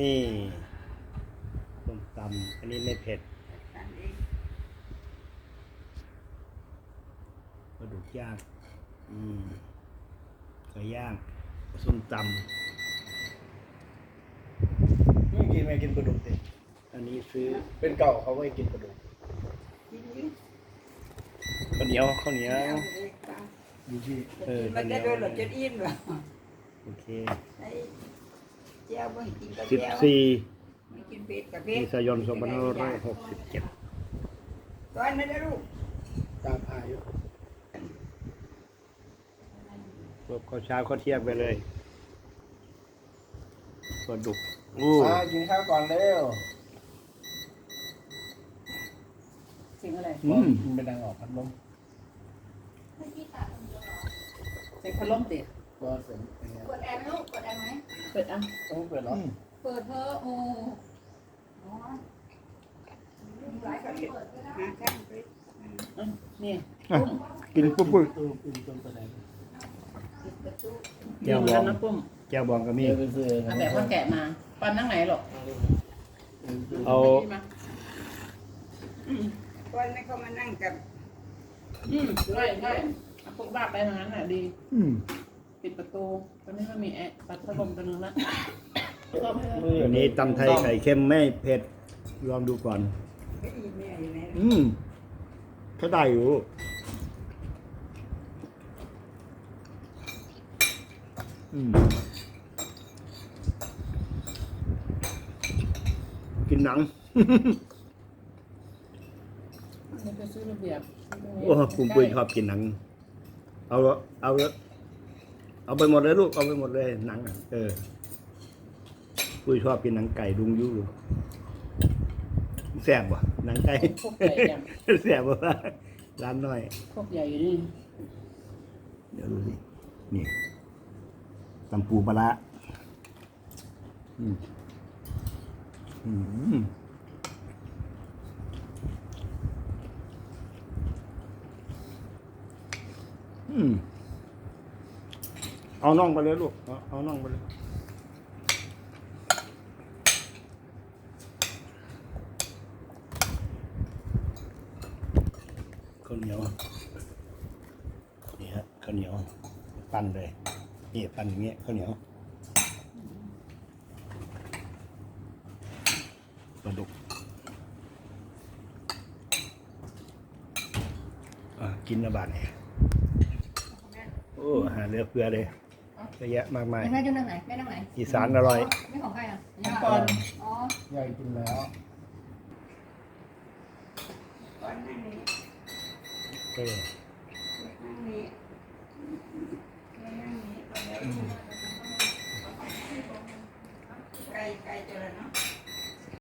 นี่ส้มตำอันนี้ไม่เผ็ดอันเองปลาดุกย่าง อืมไก่ย่างส้มตไม่กินไม่กินปลาดุกดิำอันนี้ซื้อเป็นเก่าเขาไม่กินปลาดุกกินอยู่ข้าวเหนียวข้าวเหนียวเอาไปเลยตามอยู่ที่เออมันจะโดนหลดจนอิ่มเหรอโอเค ไอ้เจ้าบ่ให้กินกับสิบเจ้าสี่ไม่กินเป็ดกับเมเป็ดษายนสองพันห้าร้อยหกสิบเจ็ดตอนนั้นนะลูกตามพายุรวบข้าวเช้าข้าวเที่ยงไปเลยปลาดุกอู้ มากินข้าวก่อนเร็วเสิ่งอะไรอืมมันเป็นดังออกพัดลมเสียงพัดลมติตัวเสียงเป็นไง กดแอร์ไหมลูก ปิดอะต้องเปิดเหรอเปิดเถอะโอ้อ๋อหลายก็เห็ดหาข้างไปอะนี่อะกินปุ๊บปุ๊บตู้ปิ่นต้นตัวไหนแก้วบนี่องมันนะปุ้มแก้วบองก็มี เออไปซื้อเอาแบบว่าแกะมาปันนั่งไหนหรอกเอา นี่มาตอนนั้นเขามานั่งกับ อืมใช่ใช่เอาพวกบ้าไปทางนั้นน่ะดี อืม ปิดประตูตอนนี้มันมีแอร์ปัดพัดลมตัวนึงละอันนี้ตำไทยไข่เค็มไม่เผ็ด ลองดูก่อนเก้าอี้แม่อยู่ไหนอืมก็ได้อยู่ อืม กินหนังนี่ไปซื้อระเบียบ โอ้ปุ้มปุ้ยชอบกินหนัง เอาละเอาละ เอาไปหมดเลยลูกเอาไปหมดเลยหนังอะเออปุ้ยชอบกินหนังไก่ดุงยูแซ่บว่ะหนังไก่พวกใหญ่ยังแซ่บว่ะร้านน้อยพวกใหญ่อยู่นี่เดี๋ยวดูสินี่ตำปูปลาร้าอืมอืมอืม เอาน่องไปเลยลูก เอาเอาน่องไปเลย ข้าวเหนียว นี่ฮะข้าวเหนียว ปั้นเลยนี่ปั้นอย่างเงี้ยข้าวเหนียวปลาดุกอะกินระบาดเนี่ยโอ้หาเหลือเฟือเลย เยอะแยะมากมาย แม่จุนนั่ไหนแม่นั่งไหนอีสานอร่อย ไม่ของใครอะน้ำปอนอ๋อใหญ่กินแล้วปอนนี้เอนนี้ไก่ไก่เจอแล้วเนาะ